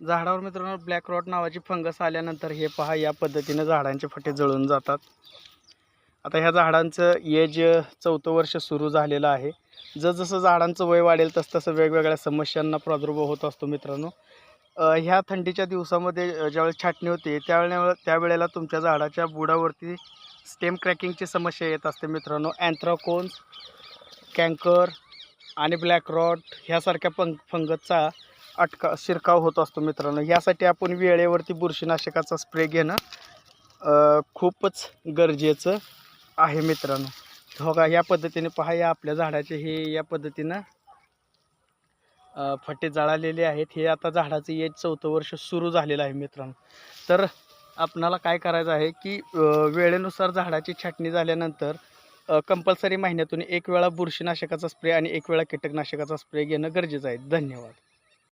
झाडावर मित्रांनो black rot नावाची फंगस आल्यानंतर हे पहा या पद्धतीनं झाडांचे फटे जळून जातात. आता ह्या झाडांचं एज चौथं वर्ष सुरू झालेलं आहे. जसजसं झाडांचं वय वाढेल तसतसं तसं वेगवेगळ्या समस्यांना प्रादुर्भाव होत असतो मित्रांनो. ह्या थंडीच्या दिवसामध्ये ज्यावेळेस छाटणी होते त्यावेळे त्यावेळेला तुमच्या झाडाच्या बुडावरती स्टेम क्रॅकिंगची समस्या येत असते मित्रांनो. अँथ्राकोन्स कँकर आणि ब्लॅक रॉट ह्यासारख्या फंग फंगसचा अटका शिरकाव होत असतो मित्रांनो. यासाठी आपण वेळेवरती बुरशीनाशकाचा स्प्रे घेणं खूपच गरजेचं आहे मित्रांनो. हो का? या पद्धतीने पहा या आपल्या झाडाचे हे या पद्धतीनं फटे जळालेले आहेत. हे आता झाडाचं एज चौथं वर्ष सुरू झालेलं आहे मित्रांनो. तर आपणाला काय करायचं आहे की वेळेनुसार झाडाची छाटणी झाल्यानंतर कंपल्सरी महिन्यातून एक वेळा बुरशीनाशकाचा स्प्रे आणि एक वेळा कीटकनाशकाचा स्प्रे घेणं गरजेचं आहे. धन्यवाद.